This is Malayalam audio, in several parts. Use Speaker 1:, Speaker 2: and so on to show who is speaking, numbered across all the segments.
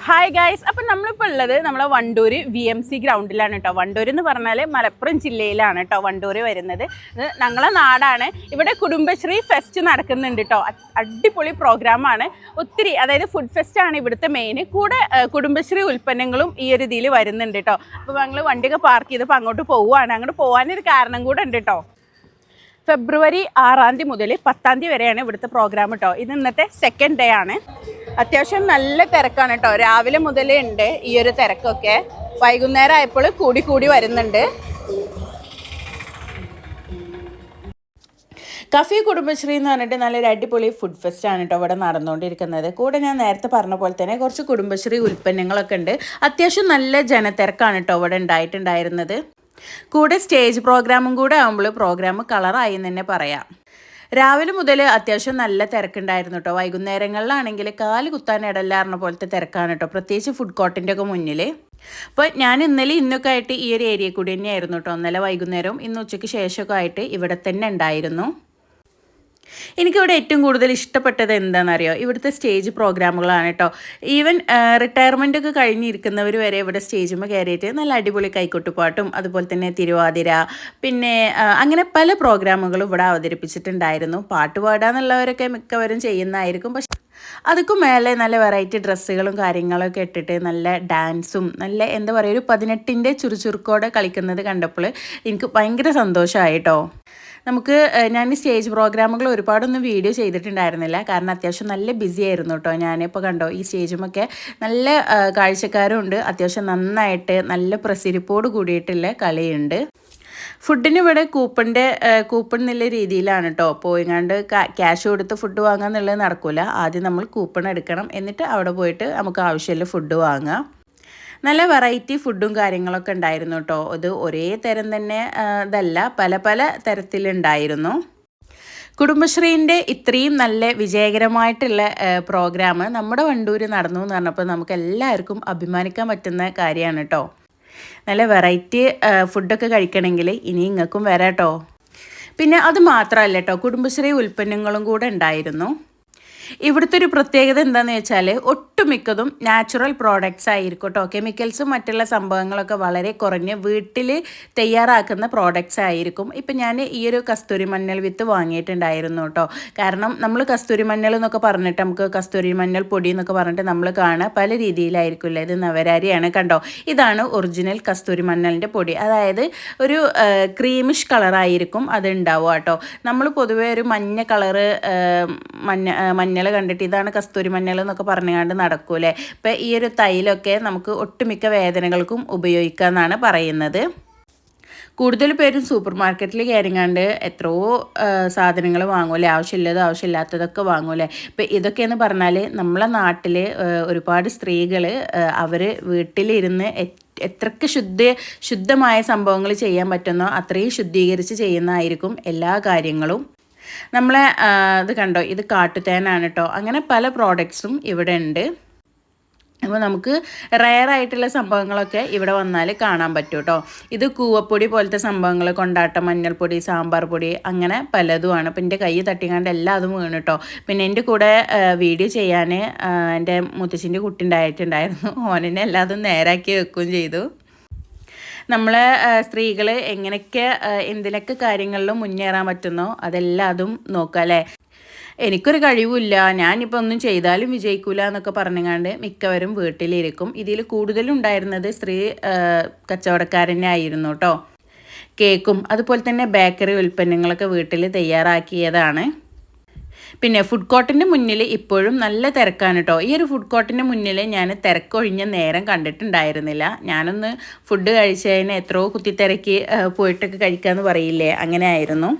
Speaker 1: ഹായ് ഗായ്സ് അപ്പം നമ്മളിപ്പോൾ ഉള്ളത് നമ്മളെ വണ്ടൂർ വി എം സി ഗ്രൗണ്ടിലാണ് കേട്ടോ വണ്ടൂർ എന്ന് പറഞ്ഞാൽ മലപ്പുറം ജില്ലയിലാണ് കേട്ടോ വണ്ടൂർ വരുന്നത്. ഞങ്ങളെ നാടാണ്. ഇവിടെ കുടുംബശ്രീ ഫെസ്റ്റ് നടക്കുന്നുണ്ട് കേട്ടോ അടിപൊളി അടിപൊളി പ്രോഗ്രാമാണ് ഒത്തിരി അതായത് ഫുഡ് ഫെസ്റ്റ് ആണ് ഇവിടുത്തെ മെയിൻ കൂടെ കുടുംബശ്രീ ഉൽപ്പന്നങ്ങളും ഈ ഒരു ഇതിൽ വരുന്നുണ്ട് കേട്ടോ അപ്പോൾ ഞങ്ങൾ വണ്ടിയൊക്കെ പാർക്ക് ചെയ്തപ്പോൾ അങ്ങോട്ട് പോവുകയാണ് അങ്ങോട്ട് പോകാനൊരു കാരണം കൂടെ ഉണ്ട് കേട്ടോ ഫെബ്രുവരി ആറാം തീയതി മുതൽ പത്താം തീയതി വരെയാണ് ഇവിടുത്തെ പ്രോഗ്രാം കേട്ടോ ഇത് ഇന്നത്തെ സെക്കൻഡ് ഡേ ആണ്. അത്യാവശ്യം നല്ല തിരക്കാണ് കേട്ടോ രാവിലെ മുതലേ ഉണ്ട് ഈ ഒരു തിരക്കൊക്കെ. വൈകുന്നേരം ആയപ്പോൾ കൂടി കൂടി വരുന്നുണ്ട്. കഫി കുടുംബശ്രീ എന്ന് പറഞ്ഞിട്ട് നല്ലൊരു അടിപൊളി ഫുഡ് ഫെസ്റ്റ് ആണ് കേട്ടോ ഇവിടെ നടന്നുകൊണ്ടിരിക്കുന്നത് കൂടെ ഞാൻ നേരത്തെ പറഞ്ഞ പോലെ തന്നെ കുറച്ച് കുടുംബശ്രീ ഉൽപ്പന്നങ്ങളൊക്കെ ഉണ്ട് അത്യാവശ്യം നല്ല ജനത്തിരക്കാണ് കേട്ടോ ഇവിടെ ഉണ്ടായിട്ടുണ്ടായിരുന്നത് കൂടെ സ്റ്റേജ് പ്രോഗ്രാമും കൂടെ ആകുമ്പോൾ പ്രോഗ്രാം കളറായി എന്ന് തന്നെ പറയാം. രാവിലെ മുതൽ അത്യാവശ്യം നല്ല തിരക്കുണ്ടായിരുന്നു കേട്ടോ വൈകുന്നേരങ്ങളിലാണെങ്കിൽ കാൽ കുത്താൻ ഇടല്ലാറിന പോലത്തെ തിരക്കാണ് കേട്ടോ പ്രത്യേകിച്ച് ഫുഡ് കോർട്ടിന്റെ ഒക്കെ മുന്നിൽ. അപ്പോൾ ഞാൻ ഇന്നലെ ഇന്നൊക്കെ ആയിട്ട് ഈ ഒരു ഏരിയ കൂടി തന്നെയായിരുന്നു കേട്ടോ ഇന്നലെ വൈകുന്നേരവും ഇന്ന് ഉച്ചയ്ക്ക് ശേഷമൊക്കെ ആയിട്ട് ഇവിടെ തന്നെ ഉണ്ടായിരുന്നു. എനിക്കിവിടെ ഏറ്റവും കൂടുതൽ ഇഷ്ടപ്പെട്ടത് എന്താണെന്നറിയോ? ഇവിടുത്തെ സ്റ്റേജ് പ്രോഗ്രാമുകളാണ് കേട്ടോ. ഈവൻ റിട്ടയർമെന്റ് ഒക്കെ കഴിഞ്ഞിരിക്കുന്നവർ വരെ ഇവിടെ സ്റ്റേജുമ്പോൾ കയറിയിട്ട് നല്ല അടിപൊളി കൈക്കൊട്ടുപാട്ടും അതുപോലെ തന്നെ തിരുവാതിര പിന്നെ അങ്ങനെ പല പ്രോഗ്രാമുകളും ഇവിടെ അവതരിപ്പിച്ചിട്ടുണ്ടായിരുന്നു. പാട്ട് പാടാന്നുള്ളവരൊക്കെ മിക്കവരും ചെയ്യുന്നതായിരിക്കും. പക്ഷെ അതൊക്കെ മേലെ നല്ല വെറൈറ്റി ഡ്രസ്സുകളും കാര്യങ്ങളൊക്കെ ഇട്ടിട്ട് നല്ല ഡാൻസും നല്ല എന്താ പറയുക ഒരു പതിനെട്ടിന്റെ ചുറുചുറുക്കോടെ കളിക്കുന്നത് കണ്ടപ്പോൾ എനിക്ക് ഭയങ്കര സന്തോഷമായി കേട്ടോ. നമുക്ക് ഞാൻ സ്റ്റേജ് പ്രോഗ്രാമുകൾ ഒരുപാടൊന്നും വീഡിയോ ചെയ്തിട്ടുണ്ടായിരുന്നില്ല. കാരണം അത്യാവശ്യം നല്ല ബിസി ആയിരുന്നു കേട്ടോ ഞാനിപ്പോൾ കണ്ടോ ഈ സ്റ്റേജുമൊക്കെ നല്ല കാഴ്ചക്കാരും ഉണ്ട് അത്യാവശ്യം നന്നായിട്ട് നല്ല പ്രസിരിപ്പോട് കൂടിയിട്ടുള്ള കലയുണ്ട് ഫുഡിന് ഇവിടെ കൂപ്പണിന്റെ കൂപ്പൺ എന്നുള്ള രീതിയിലാണ് കേട്ടോ പോയിങ്ങാണ്ട് ക്യാഷ് കൊടുത്ത് ഫുഡ് വാങ്ങാന്നുള്ളത് നടക്കില്ല ആദ്യം നമ്മൾ കൂപ്പൺ എടുക്കണം. എന്നിട്ട് അവിടെ പോയിട്ട് നമുക്ക് ആവശ്യമുള്ള ഫുഡ് വാങ്ങാം. നല്ല വെറൈറ്റി ഫുഡും കാര്യങ്ങളൊക്കെ ഉണ്ടായിരുന്നു കേട്ടോ ഇത് ഒരേ തരം തന്നെ ഇതല്ല പല പല തരത്തിലുണ്ടായിരുന്നു. കുടുംബശ്രീന്റെ ഇത്രയും നല്ല വിജയകരമായിട്ടുള്ള പ്രോഗ്രാം നമ്മുടെ വണ്ടൂർ നടന്നു എന്ന് പറഞ്ഞപ്പോൾ നമുക്ക് എല്ലാവർക്കും അഭിമാനിക്കാൻ പറ്റുന്ന കാര്യമാണ് കേട്ടോ നല്ല വെറൈറ്റി ഫുഡൊക്കെ കഴിക്കണമെങ്കിൽ ഇനി ഇങ്ങക്കും വരാം കേട്ടോ പിന്നെ അത് മാത്രമല്ല കേട്ടോ കുടുംബശ്രീ ഉൽപ്പന്നങ്ങളും കൂടെ ഉണ്ടായിരുന്നു. ഇവിടുത്തെ ഒരു പ്രത്യേകത എന്താണെന്ന് വെച്ചാൽ ഒട്ടുമിക്കതും നാച്ചുറൽ പ്രോഡക്റ്റ്സ് ആയിരിക്കും കേട്ടോ കെമിക്കൽസും മറ്റുള്ള സംഭവങ്ങളൊക്കെ വളരെ കുറഞ്ഞ് വീട്ടിൽ തയ്യാറാക്കുന്ന പ്രോഡക്റ്റ്സ് ആയിരിക്കും. ഇപ്പം ഞാൻ ഈ ഒരു കസ്തൂരി മഞ്ഞൾ വിത്ത് വാങ്ങിയിട്ടുണ്ടായിരുന്നു കേട്ടോ കാരണം നമ്മൾ കസ്തൂരി മഞ്ഞൾ എന്നൊക്കെ പറഞ്ഞിട്ട് നമുക്ക് കസ്തൂരി മഞ്ഞൾ പൊടി എന്നൊക്കെ പറഞ്ഞിട്ട് നമ്മൾ കാണുക പല രീതിയിലായിരിക്കില്ല ഇത് നവരാരിയാണ് കണ്ടോ? ഇതാണ് ഒറിജിനൽ കസ്തൂരി മഞ്ഞളിന്റെ പൊടി. അതായത് ഒരു ക്രീമിഷ് കളറായിരിക്കും അത് ഉണ്ടാവുക കേട്ടോ നമ്മൾ പൊതുവേ ഒരു മഞ്ഞ കളറ് മഞ്ഞ മഞ്ഞൾ കണ്ടിട്ട് ഇതാണ് കസ്തൂരി മഞ്ഞൾ എന്നൊക്കെ പറഞ്ഞുകൊണ്ട് നടക്കൂലേ ഇപ്പം ഈ ഒരു തൈലൊക്കെ നമുക്ക് ഒട്ടുമിക്ക വേദനകൾക്കും ഉപയോഗിക്കാമെന്നാണ് പറയുന്നത്. കൂടുതൽ പേരും സൂപ്പർ മാർക്കറ്റിൽ കയറിങ്ങാണ്ട് എത്രയോ സാധനങ്ങൾ വാങ്ങൂലേ ആവശ്യമില്ലത് ആവശ്യമില്ലാത്തതൊക്കെ വാങ്ങൂലേ ഇപ്പം ഇതൊക്കെയെന്ന് പറഞ്ഞാൽ നമ്മളെ നാട്ടിൽ ഒരുപാട് സ്ത്രീകൾ അവർ വീട്ടിലിരുന്ന് എത്രക്ക് ശുദ്ധ ശുദ്ധമായ സംഭവങ്ങൾ ചെയ്യാൻ പറ്റുന്നോ അത്രയും ശുദ്ധീകരിച്ച് ചെയ്യുന്നതായിരിക്കും എല്ലാ കാര്യങ്ങളും. നമ്മളെ ഇത് കണ്ടോ? ഇത് കാട്ടുതേനാണ് കേട്ടോ അങ്ങനെ പല പ്രോഡക്ട്സും ഇവിടെ ഉണ്ട്. അപ്പോൾ നമുക്ക് റയർ ആയിട്ടുള്ള സംഭവങ്ങളൊക്കെ ഇവിടെ വന്നാൽ കാണാൻ പറ്റും കേട്ടോ ഇത് കൂവപ്പൊടി പോലത്തെ സംഭവങ്ങൾ കൊണ്ടാട്ടം മഞ്ഞൾപ്പൊടി സാമ്പാർ പൊടി അങ്ങനെ പലതുമാണ്. അപ്പം എന്റെ കൈ തട്ടിക്കാണ്ട് എല്ലാം അതും വീണ് കേട്ടോ പിന്നെ എന്റെ കൂടെ വീഡിയോ ചെയ്യാൻ എന്റെ മുത്തശ്ശിന്റെ കുട്ടി ഉണ്ടായിട്ടുണ്ടായിരുന്നു ഓനെന്നെ എല്ലാതും നേരാക്കി വെക്കുകയും ചെയ്തു. നമ്മൾ സ്ത്രീകൾ എങ്ങനെയൊക്കെ എന്തിനൊക്കെ കാര്യങ്ങളിലും മുന്നേറാൻ പറ്റുന്നോ അതെല്ലാം അതും നോക്കുക അല്ലേ? എനിക്കൊരു കഴിവില്ല ഞാനിപ്പോൾ ഒന്നും ചെയ്താലും വിജയിക്കൂല എന്നൊക്കെ പറഞ്ഞുകൊണ്ട് മിക്കവരും വീട്ടിലിരിക്കും. ഇതിൽ കൂടുതലും ഉണ്ടായിരുന്നത് സ്ത്രീ കച്ചവടക്കാരനെ ആയിരുന്നു കേട്ടോ കേക്കും അതുപോലെ തന്നെ ബേക്കറി ഉൽപ്പന്നങ്ങളൊക്കെ വീട്ടിൽ തയ്യാറാക്കിയതാണ്. പിന്നെ ഫുഡ് കോർട്ടിന്റെ മുന്നിൽ ഇപ്പോഴും നല്ല തിരക്കാണ് കേട്ടോ ഈ ഒരു ഫുഡ് കോർട്ടിന്റെ മുന്നിൽ ഞാൻ തിരക്കൊഴിഞ്ഞ നേരം കണ്ടിട്ടുണ്ടായിരുന്നില്ല. ഞാനൊന്ന് ഫുഡ് കഴിച്ചതിന് എത്രയോ കുത്തിത്തിരക്കി പോയിട്ടൊക്കെ കഴിക്കാമെന്ന് പറയില്ലേ? അങ്ങനെ ആയിരുന്നു.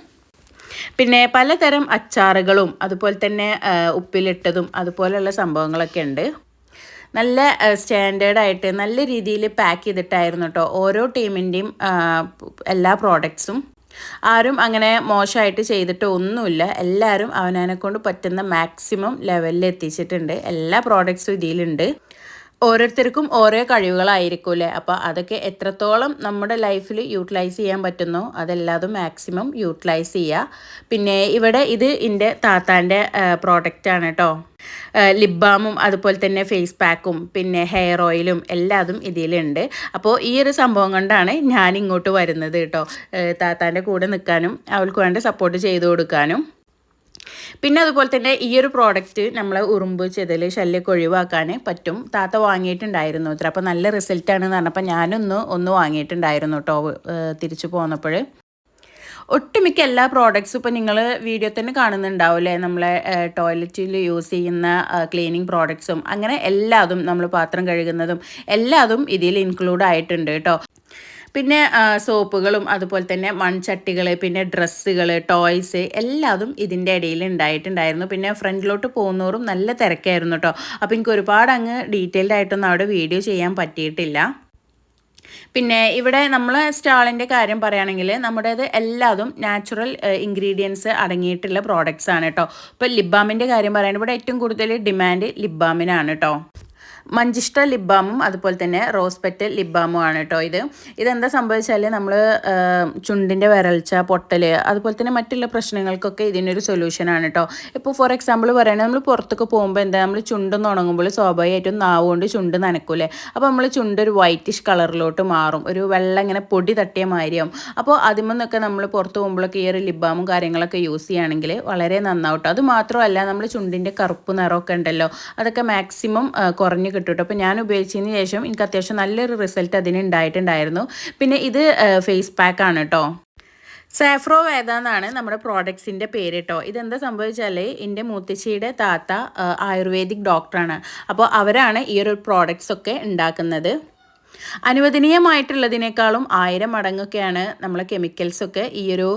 Speaker 1: പിന്നെ പലതരം അച്ചാറുകളും അതുപോലെ തന്നെ ഉപ്പിലിട്ടതും അതുപോലെയുള്ള സംഭവങ്ങളൊക്കെ ഉണ്ട്. നല്ല സ്റ്റാൻഡേർഡായിട്ട് നല്ല രീതിയിൽ പാക്ക് ചെയ്തിട്ടായിരുന്നു കേട്ടോ ഓരോ ടീമിന്റെയും എല്ലാ പ്രോഡക്ട്സും ആരും അങ്ങനെ മോശമായിട്ട് ചെയ്തിട്ട് ഒന്നുമില്ല. എല്ലാവരും അവനവനെ കൊണ്ട് പറ്റുന്ന മാക്സിമം ലെവലിൽ എത്തിച്ചിട്ടുണ്ട്. എല്ലാ പ്രോഡക്ട്സും ഇതിലുണ്ട്. ഓരോരുത്തർക്കും ഓരോ കഴിവുകളായിരിക്കും അല്ലേ അപ്പോൾ അതൊക്കെ എത്രത്തോളം നമ്മുടെ ലൈഫിൽ യൂട്ടിലൈസ് ചെയ്യാൻ പറ്റുന്നോ അതെല്ലാതും മാക്സിമം യൂട്ടിലൈസ് ചെയ്യുക പിന്നെ ഇവിടെ ഇത് എന്റെ താത്താന്റെ പ്രോഡക്റ്റാണ് കേട്ടോ ലിപ് ബാമും അതുപോലെ തന്നെ ഫേസ് പാക്കും പിന്നെ ഹെയർ ഓയിലും എല്ലാതും ഇതിലുണ്ട്. അപ്പോൾ ഈ ഒരു സംഭവം കൊണ്ടാണ് ഞാൻ ഇങ്ങോട്ട് വരുന്നത് കേട്ടോ താത്താന്റെ കൂടെ നിൽക്കാനും അവൾക്ക് വേണ്ട സപ്പോർട്ട് ചെയ്തു കൊടുക്കാനും. പിന്നെ അതുപോലെ തന്നെ ഈ ഒരു പ്രോഡക്റ്റ് നമ്മൾ ഉറുമ്പ് ചെതൽ ശല്യമൊക്കെ ഒഴിവാക്കാൻ പറ്റും. താത്ത വാങ്ങിയിട്ടുണ്ടായിരുന്നു അത്ര. അപ്പോൾ നല്ല റിസൾട്ടാണെന്ന് പറഞ്ഞപ്പോൾ ഞാനൊന്ന് ഒന്ന് വാങ്ങിയിട്ടുണ്ടായിരുന്നു കേട്ടോ തിരിച്ചു പോന്നപ്പോൾ ഒട്ടുമിക്ക എല്ലാ പ്രോഡക്ട്സും ഇപ്പോൾ നിങ്ങൾ വീഡിയോ തന്നെ കാണുന്നുണ്ടാവില്ലേ നമ്മളെ ടോയ്ലറ്റിൽ യൂസ് ചെയ്യുന്ന ക്ലീനിങ് പ്രോഡക്ട്സും അങ്ങനെ എല്ലാതും നമ്മൾ പാത്രം കഴുകുന്നതും എല്ലാതും ഇതിൽ ഇൻക്ലൂഡ് ആയിട്ടുണ്ട് കേട്ടോ പിന്നെ സോപ്പുകളും അതുപോലെ തന്നെ മൺചട്ടികൾ പിന്നെ ഡ്രസ്സുകൾ ടോയ്സ് എല്ലാതും ഇതിന്റെ ഇടയിൽ ഉണ്ടായിട്ടുണ്ടായിരുന്നു. പിന്നെ ഫ്രണ്ടിലോട്ട് പോകുന്നവരും നല്ല തിരക്കായിരുന്നു കേട്ടോ അപ്പോൾ എനിക്ക് ഒരുപാട് അങ്ങ് ഡീറ്റെയിൽഡ് ആയിട്ടൊന്നും അവിടെ വീഡിയോ ചെയ്യാൻ പറ്റിയിട്ടില്ല. പിന്നെ ഇവിടെ നമ്മൾ സ്റ്റാളിന്റെ കാര്യം പറയുകയാണെങ്കിൽ നമ്മുടേത് എല്ലാതും നാച്ചുറൽ ഇൻഗ്രീഡിയൻസ് അടങ്ങിയിട്ടുള്ള പ്രോഡക്റ്റ്സ് ആണ് കേട്ടോ ഇപ്പോൾ ലിബാമിന്റെ കാര്യം പറയുകയാണെങ്കിൽ ഇവിടെ ഏറ്റവും കൂടുതൽ ഡിമാൻഡ് ലിബാമിനാണ് കേട്ടോ മഞ്ചിഷ്ട ലിപ് ബാമും അതുപോലെ തന്നെ റോസ് പെറ്റ് ലിപ് ബാമും ആണ് കേട്ടോ ഇത്. ഇതെന്താ സംഭവിച്ചാൽ നമ്മൾ ചുണ്ടിന്റെ വരൾച്ച പൊട്ടൽ അതുപോലെ തന്നെ മറ്റുള്ള പ്രശ്നങ്ങൾക്കൊക്കെ ഇതിനൊരു സൊല്യൂഷനാണ് കേട്ടോ. ഇപ്പോൾ ഫോർ എക്സാമ്പിൾ പറയുകയാണെങ്കിൽ നമ്മൾ പുറത്തൊക്കെ പോകുമ്പോൾ എന്താ നമ്മൾ ചുണ്ടൊന്ന് ഉണങ്ങുമ്പോൾ സ്വാഭാവികമായിട്ടും നാവ് കൊണ്ട് ചുണ്ട് നനക്കൂലേ അപ്പോൾ നമ്മൾ ചുണ്ട് ഒരു വൈറ്റിഷ് കളറിലോട്ട് മാറും. ഒരു വെള്ളം ഇങ്ങനെ പൊടി തട്ടിയ മാതിരിയാവും അപ്പോൾ അതിമെന്നൊക്കെ നമ്മൾ പുറത്ത് പോകുമ്പോഴൊക്കെ ഈ ഒരു ലിപ് ബാമും കാര്യങ്ങളൊക്കെ യൂസ് ചെയ്യുകയാണെങ്കിൽ വളരെ നന്നാവട്ടോ അത് മാത്രമല്ല നമ്മൾ ചുണ്ടിന്റെ കറുപ്പ് നിറമൊക്കെ ഉണ്ടല്ലോ? അതൊക്കെ മാക്സിമം കുറഞ്ഞ് കിട്ടും കേട്ടോ അപ്പോൾ ഞാൻ ഉപയോഗിച്ചതിന് ശേഷം എനിക്ക് അത്യാവശ്യം നല്ലൊരു റിസൾട്ട് അതിന് ഉണ്ടായിട്ടുണ്ടായിരുന്നു. പിന്നെ ഇത് ഫേസ് പാക്കാണ് കേട്ടോ സാഫ്രോ വേദ എന്നാണ് നമ്മുടെ പ്രോഡക്ട്സിന്റെ പേര് കേട്ടോ ഇതെന്താ സംഭവിച്ചാൽ എന്റെ മൂത്തശ്ശിയുടെ താത്ത ആയുർവേദിക് ഡോക്ടറാണ് അപ്പോൾ അവരാണ് ഈ ഒരു പ്രോഡക്റ്റ്സ് ഒക്കെ ഉണ്ടാക്കുന്നത്. അനുവദനീയമായിട്ടുള്ളതിനേക്കാളും ആയിരം മടങ്ങൊക്കെയാണ് നമ്മൾ കെമിക്കൽസൊക്കെ ഈ ഒരു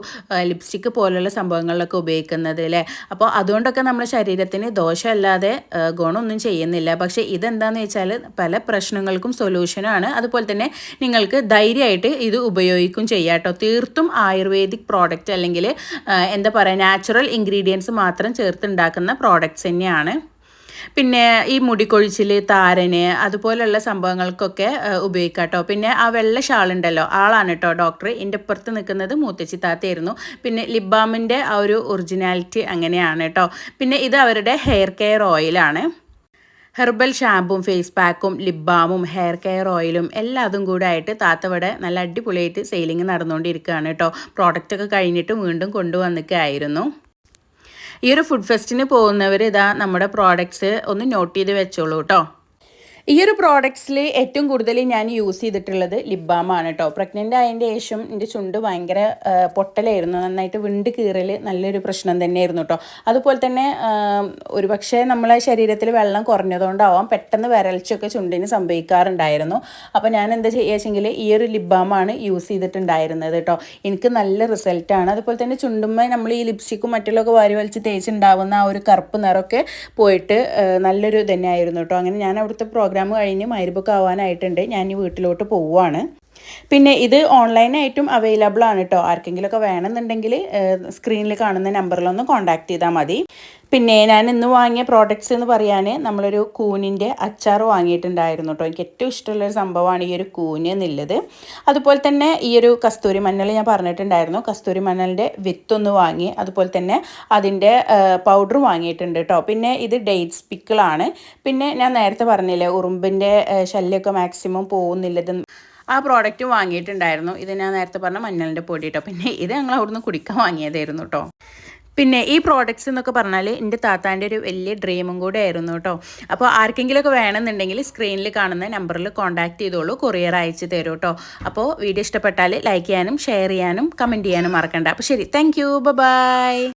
Speaker 1: ലിപ്സ്റ്റിക്ക് പോലുള്ള സംഭവങ്ങളിലൊക്കെ ഉപയോഗിക്കുന്നത് അല്ലേ? അപ്പോൾ അതുകൊണ്ടൊക്കെ നമ്മുടെ ശരീരത്തിന് ദോഷമല്ലാതെ ഗുണമൊന്നും ചെയ്യുന്നില്ല. പക്ഷേ ഇതെന്താണെന്ന് വെച്ചാൽ പല പ്രശ്നങ്ങൾക്കും സൊല്യൂഷനാണ്. അതുപോലെ തന്നെ നിങ്ങൾക്ക് ധൈര്യമായിട്ട് ഇത് ഉപയോഗിക്കും ചെയ്യാം തീർത്തും ആയുർവേദിക് പ്രോഡക്റ്റ് അല്ലെങ്കിൽ എന്താ പറയുക നാച്ചുറൽ ഇൻഗ്രീഡിയൻസ് മാത്രം ചേർത്തുണ്ടാക്കുന്ന പ്രോഡക്റ്റ്സ് തന്നെയാണ്. പിന്നെ ഈ മുടിക്കൊഴിച്ചിൽ താരന് അതുപോലെയുള്ള സംഭവങ്ങൾക്കൊക്കെ ഉപയോഗിക്കാം കേട്ടോ പിന്നെ ആ വെള്ള ഷാളുണ്ടല്ലോ ആളാണ് കേട്ടോ ഡോക്ടർ. എന്റെ പുറത്ത് നിൽക്കുന്നത് മൂത്തച്ചി താത്തയായിരുന്നു. പിന്നെ ലിബാമിന്റെ ആ ഒരു ഒറിജിനാലിറ്റി അങ്ങനെയാണ് കേട്ടോ പിന്നെ ഇത് അവരുടെ ഹെയർ കെയർ ഓയിലാണ്. ഹെർബൽ ഷാമ്പും ഫേസ് പാക്കും ലിപ് ബാമും ഹെയർ കെയർ ഓയിലും അതും കൂടെ ആയിട്ട് താത്തവിടെ നല്ല അടിപൊളിയായിട്ട് സെയിലിംഗ് നടന്നുകൊണ്ടിരിക്കുകയാണ് കേട്ടോ പ്രോഡക്റ്റൊക്കെ കഴിഞ്ഞിട്ട് വീണ്ടും കൊണ്ടുവന്നിക്കായിരുന്നു. ഈ ഒരു ഫുഡ് ഫെസ്റ്റിന് പോകുന്നവർ ഇതാ നമ്മുടെ പ്രോഡക്ട്സ് ഒന്ന് നോട്ട് ചെയ്ത് വെച്ചോളൂ കേട്ടോ ഈ ഒരു പ്രോഡക്ട്സിൽ ഏറ്റവും കൂടുതൽ ഞാൻ യൂസ് ചെയ്തിട്ടുള്ളത് ലിബാമാണ് കേട്ടോ പ്രഗ്നന്റ് ആയതിന്റെ ശേഷം എന്റെ ചുണ്ട് ഭയങ്കര പൊട്ടലായിരുന്നു. നന്നായിട്ട് വിണ്ട് കീറൽ നല്ലൊരു പ്രശ്നം തന്നെയായിരുന്നു കേട്ടോ അതുപോലെ തന്നെ ഒരു പക്ഷേ നമ്മളെ ശരീരത്തിൽ വെള്ളം കുറഞ്ഞതുകൊണ്ടാവാം പെട്ടെന്ന് വരൾച്ചയൊക്കെ ചുണ്ടിന് സംഭവിക്കാറുണ്ടായിരുന്നു. അപ്പോൾ ഞാൻ എന്താ ചെയ്യാച്ചെങ്കിൽ ഈ ഒരു ലിബാമാണ് യൂസ് ചെയ്തിട്ടുണ്ടായിരുന്നത് കേട്ടോ എനിക്ക് നല്ല റിസൾട്ടാണ് അതുപോലെ തന്നെ ചുണ്ടുമ്മ നമ്മൾ ഈ ലിപ്സ്റ്റിക്കും മറ്റുള്ളൊക്കെ വാരി വലിച്ച് തേച്ചുണ്ടാവുന്ന ആ ഒരു കറുപ്പ് നിറമൊക്കെ പോയിട്ട് നല്ലൊരു തന്നെയായിരുന്നു കേട്ടോ അങ്ങനെ ഞാൻ അവിടുത്തെ പ്രോഗ്രാം പ്രോഗ്രാം കഴിഞ്ഞ് മൈരുബുക്ക് ആവാനായിട്ടുണ്ട്. ഞാൻ ഈ വീട്ടിലോട്ട് പോവുകയാണ് പിന്നെ ഇത് ഓൺലൈനായിട്ടും അവൈലബിൾ ആണ് കേട്ടോ ആർക്കെങ്കിലുമൊക്കെ വേണമെന്നുണ്ടെങ്കിൽ സ്ക്രീനിൽ കാണുന്ന നമ്പറിലൊന്ന് കോൺടാക്ട് ചെയ്താൽ മതി. പിന്നെ ഞാൻ ഇന്ന് വാങ്ങിയ പ്രോഡക്റ്റ്സ് എന്ന് പറയാൻ നമ്മളൊരു കൂനിന്റെ അച്ചാർ വാങ്ങിയിട്ടുണ്ടായിരുന്നു കേട്ടോ എനിക്ക് ഏറ്റവും ഇഷ്ടമുള്ള ഒരു സംഭവമാണ് ഈ ഒരു കൂന് എന്നുള്ളത്. അതുപോലെ തന്നെ ഈ ഒരു കസ്തൂരി മഞ്ഞൾ ഞാൻ പറഞ്ഞിട്ടുണ്ടായിരുന്നു. കസ്തൂരി മഞ്ഞളിന്റെ വിത്തൊന്ന് വാങ്ങി അതുപോലെ തന്നെ അതിന്റെ പൗഡർ വാങ്ങിയിട്ടുണ്ട് കേട്ടോ പിന്നെ ഇത് ഡേറ്റ്സ് പിക്കിളാണ് പിന്നെ ഞാൻ നേരത്തെ പറഞ്ഞില്ലേ ഉറുമ്പിന്റെ ശല്യമൊക്കെ മാക്സിമം പോകുന്നില്ലത് ആ പ്രോഡക്റ്റ് വാങ്ങിയിട്ടുണ്ടായിരുന്നു. ഇത് ഞാൻ നേരത്തെ പറഞ്ഞ മഞ്ഞളിന്റെ പൊടി കേട്ടോ പിന്നെ ഇത് ഞങ്ങൾ അവിടുന്ന് കുടിക്കാൻ വാങ്ങിയതായിരുന്നു കേട്ടോ പിന്നെ ഈ പ്രോഡക്റ്റ്സ് എന്നൊക്കെ പറഞ്ഞാൽ എന്റെ താത്താന്റെ ഒരു വലിയ ഡ്രീമും കൂടെ ആയിരുന്നു കേട്ടോ അപ്പോൾ ആർക്കെങ്കിലുമൊക്കെ വേണമെന്നുണ്ടെങ്കിൽ സ്ക്രീനിൽ കാണുന്ന നമ്പറിൽ കോൺടാക്ട് ചെയ്തോളൂ. കൊറിയർ അയച്ച് തരും കേട്ടോ അപ്പോൾ വീഡിയോ ഇഷ്ടപ്പെട്ടാൽ ലൈക്ക് ചെയ്യാനും ഷെയർ ചെയ്യാനും കമന്റ് ചെയ്യാനും മറക്കണ്ട. അപ്പോൾ ശരി. Thank you by